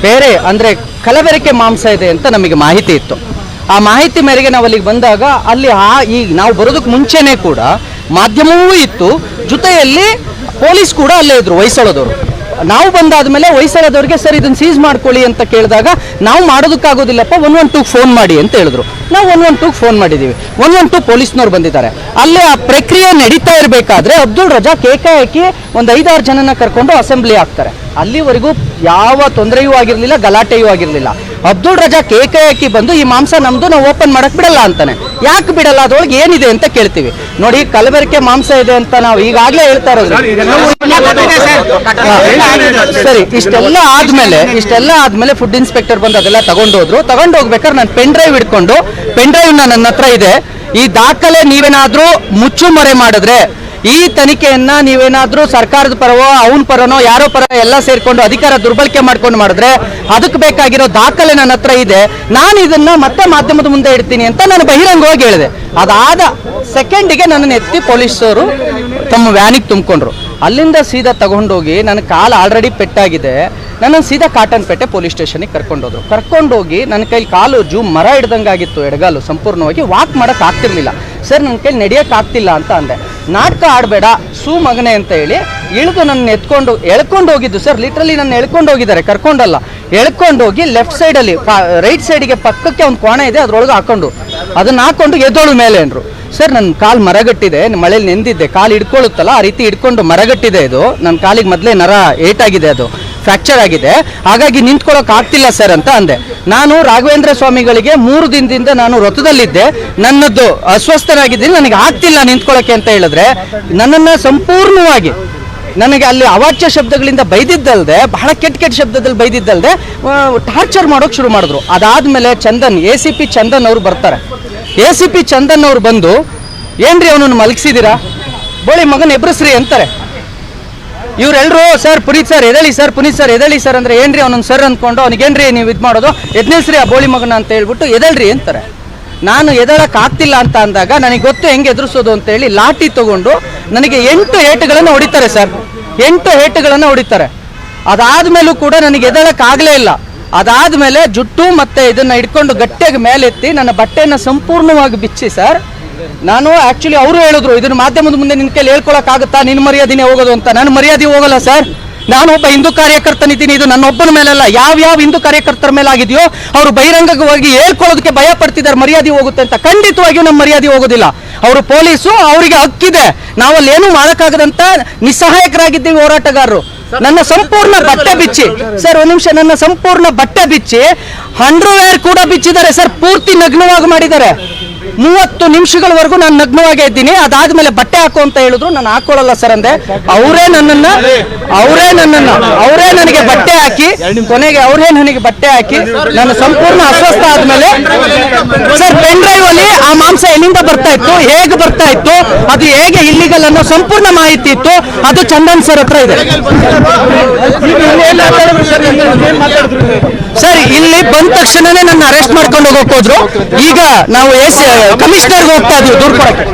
ಬೇರೆ ಅಂದ್ರೆ ಕಲಬೆರಕೆ ಮಾಂಸ ಇದೆ ಅಂತ ನಮಗೆ ಮಾಹಿತಿ ಇತ್ತು. ಆ ಮಾಹಿತಿ ಮೇರೆಗೆ ನಾವು ಅಲ್ಲಿಗೆ ಬಂದಾಗ ಅಲ್ಲಿ ಆ ಈಗ ನಾವು ಬರೋದಕ್ಕೆ ಮುಂಚೆನೆ ಕೂಡ ಮಾಧ್ಯಮವೂ ಇತ್ತು. ಜೊತೆಯಲ್ಲಿ ಪೊಲೀಸ್ ಕೂಡ ಅಲ್ಲೇ ಇದ್ರು ಹೊಯ್ಸಳದವರು. ನಾವು ಬಂದಾದ ಮೇಲೆ ಹೊಯ್ಸಳದವ್ರಿಗೆ ಸರ್ ಇದನ್ನ ಸೀಸ್ ಮಾಡ್ಕೊಳ್ಳಿ ಅಂತ ಕೇಳಿದಾಗ ನಾವು ಮಾಡೋದಕ್ಕಾಗೋದಿಲ್ಲಪ್ಪ ಒನ್ ಒನ್ ಟೂ ಫೋನ್ ಮಾಡಿ ಅಂತ ಹೇಳಿದ್ರು. ನಾವು ಒನ್ ಒನ್ ಟೂಗೆ ಫೋನ್ ಮಾಡಿದ್ದೀವಿ ಒನ್ ಒನ್ ಟೂ ಪೊಲೀಸ್ನವ್ರು ಬಂದಿದ್ದಾರೆ. ಅಲ್ಲೇ ಆ ಪ್ರಕ್ರಿಯೆ ನಡೀತಾ ಇರಬೇಕಾದ್ರೆ ಅಬ್ದುಲ್ ರಜಾ ಏಕಾಏಕಿ ಒಂದು ಐದಾರು ಜನನ ಕರ್ಕೊಂಡು ಅಸೆಂಬ್ಲಿ ಆಗ್ತಾರೆ. ಅಲ್ಲಿವರೆಗೂ ಯಾವ ತೊಂದರೆಯೂ ಆಗಿರಲಿಲ್ಲ ಗಲಾಟೆಯೂ ಆಗಿರಲಿಲ್ಲ. ಅಬ್ದುಲ್ ರಜಾ ಕೇಕೆ ಹಾಕಿ ಬಂದು ಈ ಮಾಂಸ ನಮ್ದು ನಾವು ಓಪನ್ ಮಾಡಕ್ ಬಿಡಲ್ಲ ಅಂತಾನೆ. ಯಾಕೆ ಬಿಡಲ್ಲ? ಅದ್ರೊಳಗೆ ಏನಿದೆ ಅಂತ ಕೇಳ್ತೀವಿ. ನೋಡಿ ಕಲಬೆರಕೆ ಮಾಂಸ ಇದೆ ಅಂತ ನಾವು ಈಗಾಗಲೇ ಹೇಳ್ತಾ ಇರೋದು. ಸರಿ ಇಷ್ಟೆಲ್ಲ ಆದ್ಮೇಲೆ ಇಷ್ಟೆಲ್ಲ ಆದ್ಮೇಲೆ ಫುಡ್ ಇನ್ಸ್ಪೆಕ್ಟರ್ ಬಂದು ಅದೆಲ್ಲ ತಗೊಂಡೋದ್ರು. ತಗೊಂಡು ಹೋಗ್ಬೇಕಾದ್ರೆ ನಾನು ಪೆನ್ ಡ್ರೈವ್ ಇಟ್ಕೊಂಡು ಪೆನ್ ಡ್ರೈವ್ ನನ್ನ ಹತ್ರ ಇದೆ. ಈ ದಾಖಲೆ ನೀವೇನಾದ್ರೂ ಮುಚ್ಚುಮರೆ ಮಾಡಿದ್ರೆ ಈ ತನಿಖೆಯನ್ನ ನೀವೇನಾದ್ರೂ ಸರ್ಕಾರದ ಪರವೋ, ಅವನ ಪರನೋ, ಯಾರೋ ಪರ ಎಲ್ಲ ಸೇರ್ಕೊಂಡು ಅಧಿಕಾರ ದುರ್ಬಳಕೆ ಮಾಡ್ಕೊಂಡು ಮಾಡಿದ್ರೆ ಅದಕ್ಕೆ ಬೇಕಾಗಿರೋ ದಾಖಲೆ ನನ್ನ ಹತ್ರ ಇದೆ. ನಾನು ಇದನ್ನ ಮತ್ತೆ ಮಾಧ್ಯಮದ ಮುಂದೆ ಇಡ್ತೀನಿ ಅಂತ ನಾನು ಬಹಿರಂಗವಾಗಿ ಹೇಳಿದೆ. ಅದಾದ ಸೆಕೆಂಡಿಗೆ ನನ್ನನ್ನು ಎತ್ತಿ ಪೊಲೀಸರು ತಮ್ಮ ವ್ಯಾನಿಗೆ ತುಂಬಿಕೊಂಡ್ರು. ಅಲ್ಲಿಂದ ಸೀದಾ ತಗೊಂಡೋಗಿ ನನ್ನ ಕಾಲು ಆಲ್ರೆಡಿ ಪೆಟ್ಟಾಗಿದೆ ನನ್ನನ್ನು ಸೀದಾ ಕಾಟನ್ಪೇಟೆ ಪೊಲೀಸ್ ಸ್ಟೇಷನಿಗೆ ಕರ್ಕೊಂಡೋದ್ರು ಕರ್ಕೊಂಡೋಗಿ ನನ್ನ ಕೈಲಿ ಕಾಲು ಜೂ ಮರ ಹಿಡ್ದಂಗಾಗಿತ್ತು ಎಡಗಾಲು. ಸಂಪೂರ್ಣವಾಗಿ ವಾಕ್ ಮಾಡೋಕ್ಕಾಗ್ತಿರ್ಲಿಲ್ಲ ಸರ್, ನನ್ನ ಕೈಲಿ ನಡೆಯೋಕ್ಕಾಗ್ತಿಲ್ಲ ಅಂತ ಅಂದೆ. ನಾಟಕ ಆಡಬೇಡ, ಸೂ ಮಗನೆ ಅಂತ ಹೇಳಿ ಇಳಿದು ನನ್ನ ಎತ್ಕೊಂಡು, ಎಳ್ಕೊಂಡು ಹೋಗಿದ್ದು ಸರ್ ಲಿಟ್ರಲಿ ನನ್ನ ಎಳ್ಕೊಂಡು ಹೋಗಿದ್ದಾರೆ, ಕರ್ಕೊಂಡಲ್ಲ. ಎಳ್ಕೊಂಡು ಹೋಗಿ ಲೆಫ್ಟ್ ಸೈಡಲ್ಲಿ ರೈಟ್ ಸೈಡಿಗೆ ಪಕ್ಕಕ್ಕೆ ಒಂದು ಕೋಣ ಇದೆ, ಅದ್ರೊಳಗೆ ಹಾಕೊಂಡು, ಅದನ್ನ ಹಾಕೊಂಡು ಎದ್ದೋಳು ಮೇಲೆ ಅಂದ್ರು. ಸರ್ ನನ್ನ ಕಾಲು ಮರಗಟ್ಟಿದೆ ಮಳೇಲಿ ನೆಂದಿದ್ದೆ ಕಾಲು ಹಿಡ್ಕೊಳ್ಳುತ್ತಲ್ಲ ಆ ರೀತಿ ಹಿಡ್ಕೊಂಡು ಮರಗಟ್ಟಿದೆ ಇದು. ನನ್ನ ಕಾಲಿಗೆ ಮೊದಲೇ ನರ ಏಟಾಗಿದೆ ಅದು. ಫ್ರ್ಯಾಕ್ಚರ್ ಆಗಿದೆ. ಹಾಗಾಗಿ ನಿಂತ್ಕೊಳ್ಳೋಕೆ ಆಗ್ತಿಲ್ಲ ಸರ್ ಅಂತ ಅಂದೆ. ನಾನು ರಾಘವೇಂದ್ರ ಸ್ವಾಮಿಗಳಿಗೆ ಮೂರು ದಿನದಿಂದ ನಾನು ವ್ರತದಲ್ಲಿದ್ದೆ ನನ್ನದು ಅಸ್ವಸ್ಥನಾಗಿದ್ದೀನಿ. ನನಗೆ ಆಗ್ತಿಲ್ಲ ನಿಂತ್ಕೊಳ್ಳೋಕೆ ಅಂತ ಹೇಳಿದ್ರೆ ನನ್ನನ್ನು ಸಂಪೂರ್ಣವಾಗಿ ನನಗೆ ಅಲ್ಲಿ ಅವಾಚ್ಯ ಶಬ್ದಗಳಿಂದ ಬೈದಿದ್ದಲ್ದೆ, ಬಹಳ ಕೆಟ್ಟ ಕೆಟ್ಟ ಶಬ್ದದಲ್ಲಿ ಬೈದಿದ್ದಲ್ದೆ ಟಾರ್ಚರ್ ಮಾಡೋಕೆ ಶುರು ಮಾಡಿದ್ರು. ಅದಾದ್ಮೇಲೆ Chandan A C P Chandan ಅವರು ಬರ್ತಾರೆ. ಎ ಸಿ ಪಿ ಚಂದನ್ ಅವ್ರು ಬಂದು, ಏನ್ರಿ ಅವನನ್ನು ಮಲಗಿಸಿದ್ದೀರಾ ಬೋಳಿ ಮಗನ ಎಬ್ರಸ್ರಿ ಅಂತಾರೆ. ಇವರೆಲ್ಲರೂ ಸರ್, ಪುನೀತ್ ಸರ್, ಎದಳಿ ಸರ್, ಪುನೀತ್ ಸರ್, ಎದಳಿ ಸರ್ ಅಂದ್ರೆ ಏನ್ರಿ ಅವನೊಂದು ಸರ್ ಅಂದ್ಕೊಂಡು ಅವನಿಗೇನ್ರಿ ನೀವು ಇದು ಮಾಡೋದು? ಎದ್ನೇಸ್ರಿ ಆ ಬೋಳಿ ಮಗನ ಅಂತ ಹೇಳ್ಬಿಟ್ಟು ಎದಳ್ರಿ ಅಂತಾರೆ. ನಾನು ಎದಳಕ್ ಆಗ್ತಿಲ್ಲ ಅಂತ ಅಂದಾಗ ನನಗೆ ಗೊತ್ತು ಹೆಂಗೆ ಎದುರಿಸೋದು ಅಂತ ಹೇಳಿ ಲಾಠಿ ತಗೊಂಡು ನನಗೆ ಎಂಟು ಏಟುಗಳನ್ನು ಹೊಡಿತಾರೆ, ಸರ್. ಎಂಟು ಏಟುಗಳನ್ನು ಹೊಡಿತಾರೆ. ಅದಾದ್ಮೇಲೂ ಕೂಡ ನನಗೆ ಎದಳಕ್ ಆಗಲೇ ಇಲ್ಲ. ಅದಾದ್ಮೇಲೆ ಜುಟ್ಟು ಮತ್ತೆ ಇದನ್ನ ಹಿಡ್ಕೊಂಡು ಗಟ್ಟಿಯಾಗಿ ಮೇಲೆತ್ತಿ ನನ್ನ ಬಟ್ಟೆಯನ್ನು ಸಂಪೂರ್ಣವಾಗಿ ಬಿಚ್ಚಿ, ಸರ್ ನಾನು ಆಕ್ಚುಲಿ ಅವರು ಹೇಳಿದ್ರು ಇದನ್ನ ಮಾಧ್ಯಮದ ಮುಂದೆ ನಿನ್ ಕೈಲಿ ಹೇಳ್ಕೊಳಕ್ ಆಗುತ್ತಾ ನಿನ್ನ ಮರ್ಯಾದಿನೇ ಹೋಗೋದು ಅಂತ. ನನ್ನ ಮರ್ಯಾದೆ ಹೋಗಲ್ಲ ಸರ್. ನಾನು ಒಬ್ಬ ಹಿಂದೂ ಕಾರ್ಯಕರ್ತನಿದ್ದೀನಿ ಇದು ನನ್ನ ಒಬ್ಬನ ಮೇಲಲ್ಲ. ಯಾವ ಯಾವ ಹಿಂದೂ ಕಾರ್ಯಕರ್ತರ ಮೇಲೆ ಆಗಿದೆಯೋ ಅವರು ಬಹಿರಂಗವಾಗಿ ಹೇಳ್ಕೊಳ್ಳೋದಕ್ಕೆ ಭಯ ಪಡ್ತಿದ್ದಾರೆ ಮರ್ಯಾದೆ ಹೋಗುತ್ತೆ ಅಂತ. ಖಂಡಿತವಾಗಿಯೂ ನಮ್ಮ ಮರ್ಯಾದೆ ಹೋಗೋದಿಲ್ಲ. ಅವರು ಪೊಲೀಸು ಅವರಿಗೆ ಹಕ್ಕಿದೆ. ನಾವಲ್ಲಿ ಏನು ಮಾಡೋಕ್ಕಾಗದಂತ ನಿಸ್ಸಹಾಯಕರಾಗಿದ್ದೀವಿ ಹೋರಾಟಗಾರರು. ನನ್ನ ಸಂಪೂರ್ಣ ಬಟ್ಟೆ ಬಿಚ್ಚಿ. ಸರ್ ಒಂದ್ ನಿಮಿಷ ನನ್ನ ಸಂಪೂರ್ಣ ಬಟ್ಟೆ ಬಿಚ್ಚಿ ಅಂಡರ್ವೇರ್ ಕೂಡ ಬಿಚ್ಚಿದ್ದಾರೆ ಸರ್. ಪೂರ್ತಿ ನಗ್ನವಾಗಿ ಮಾಡಿದ್ದಾರೆ. ಮೂವತ್ತು ನಿಮಿಷಗಳವರೆಗೂ ನಾನು ನಗ್ನವಾಗೇ ಇದ್ದೀನಿ. ಅದಾದ್ಮೇಲೆ ಬಟ್ಟೆ ಹಾಕು ಅಂತ ಹೇಳಿದ್ರು. ನಾನು ಹಾಕೊಳ್ಳಲ್ಲ ಸರ್ ಅಂದೆ. ಅವರೇ ನನ್ನನ್ನ ಅವರೇ ನನ್ನನ್ನ, ಅವರೇ ನನಗೆ ಬಟ್ಟೆ ಹಾಕಿ, ಕೊನೆಗೆ ಅವರೇ ನನಗೆ ಬಟ್ಟೆ ಹಾಕಿ ನಾನು ಸಂಪೂರ್ಣ ಅಸ್ವಸ್ಥ ಆದ್ಮೇಲೆ ಸರ್ ಪೆನ್ ಡ್ರೈವ್ ಅಲ್ಲಿ ಆ ಮಾಂಸ ಎಲ್ಲಿಂದ ಬರ್ತಾ ಇತ್ತು, ಹೇಗೆ ಬರ್ತಾ ಇತ್ತು, ಅದು ಹೇಗೆ ಇಲ್ಲಿಗಲ್ ಅನ್ನೋ ಸಂಪೂರ್ಣ ಮಾಹಿತಿ ಇತ್ತು. ಅದು ಚಂದನ್ ಸರ್ ಹತ್ರ ಇದೆ. ಸರ್, ಇಲ್ಲಿ ಬಂದ ತಕ್ಷಣನೇ ನನ್ನ ಅರೆಸ್ಟ್ ಮಾಡ್ಕೊಂಡು ಹೋಗಕ್ ಹೋದ್ರು. ಈಗ ನಾವು ಎಸ್ ಕಮಿಷನರ್ಗೆ ಹೋಗ್ತಾ ಇದ್ದೀವಿ ದೂರ ಕೊಡಕ್ಕೆ.